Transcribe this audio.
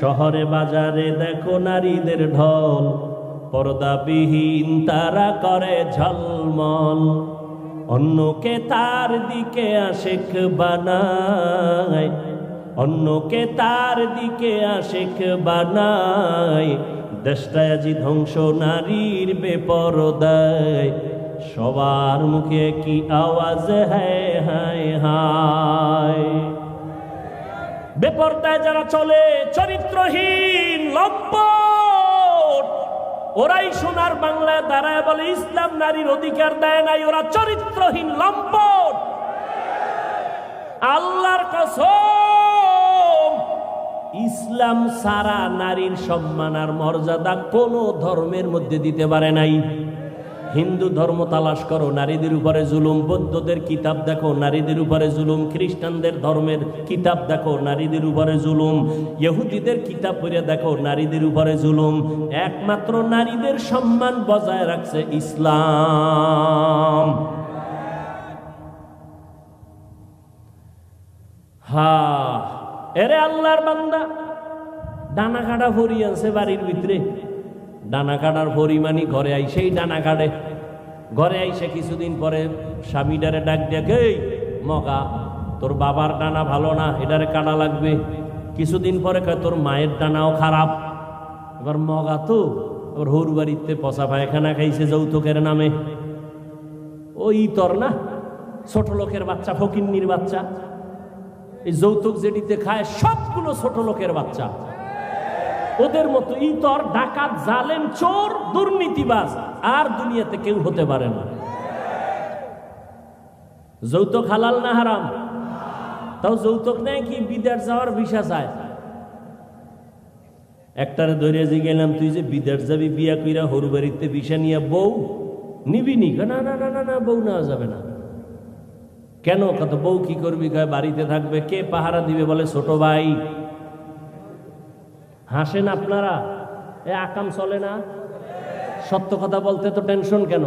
শহরে বাজারে দেখো নারীদের ঢল, পর্দাবিহীন তারা করে ঝলমল। অন্যকে তার দিকে আশেক বানায়, অন্যকে তার দিকে আশেক বানায়। দেশটায় আজি ধ্বংস, নারীর বেপরদায়। সবার মুখে কি আওয়াজ হ্যায় হায় হায়। বেপরদায় যারা চলে, চরিত্রহীন, লম্পট, ওরাই সোনার বাংলায় দাঁড়ায় বলে, ইসলাম নারীর অধিকার দেয় নাই, ওরা চরিত্রহীন, লম্পট। আল্লাহর কসম, ইসলাম সারা নারীর সম্মান আর মর্যাদা কোন ধর্মের মধ্যে দিতে পারে নাই। হিন্দু ধর্ম তালাশ করো, নারীদের উপরে জুলুম, বৌদ্ধদের কিতাব দেখো, নারীদের উপরে জুলুম, খ্রিস্টানদের ধর্মের কিতাব দেখো, নারীদের উপরে জুলুম, ইহুদিদের কিতাব পড়ে দেখো, নারীদের উপরে জুলুম। একমাত্র নারীদের সম্মান বজায় রাখছে ইসলাম। হা, এরে আল্লাহর বান্দা ডানা কাটা ভরি আছে বাড়ির ভিতরে। ডানা কাটার পরিমাণই ঘরে আই, সেই ডানা কাটে। ঘরে আইসে কিছুদিন পরে স্বামীটারে ডাক দেখে মগা? তোর বাবার ডানা ভালো না এটারে কাটা লাগবে। কিছুদিন পরে কয়, তোর মায়ের ডানাও খারাপ। এবার মগা তো এবার হৌর বাড়িতে পচা পায়খানা খাইছে যৌতুকের নামে। ওই তোর না, ছোট লোকের বাচ্চা, ফকিন্নির বাচ্চা। এই যৌতুক যেটিতে খায়, সবগুলো ছোট লোকের বাচ্চা। ওদের মতো ইতর, ডাকাত, জালেম, চোর, দুর্নীতিবাজ আর দুনিয়াতে কেউ হতে পারে না। যৌতুক হালাল না হারাম? তাও যৌতুক নেয় কি? বিদেশ যাওয়ার ভিসা চায়। একটারে ধরে যে গেলাম, তুই যে বিদেশ যাবি, বিয়া কইরা হরু বাড়িতে ভিসা নিয়ে বউ নিবি নি? না না না না না বউ নেওয়া যাবে না। কেন? কত বউ কি করবি? বাড়িতে থাকবে, কে পাহারা দিবে বলে? ছোট ভাই। হাসেন আপনারা? এ আকাম চলে না? সত্য কথা বলতে তো টেনশন কেন?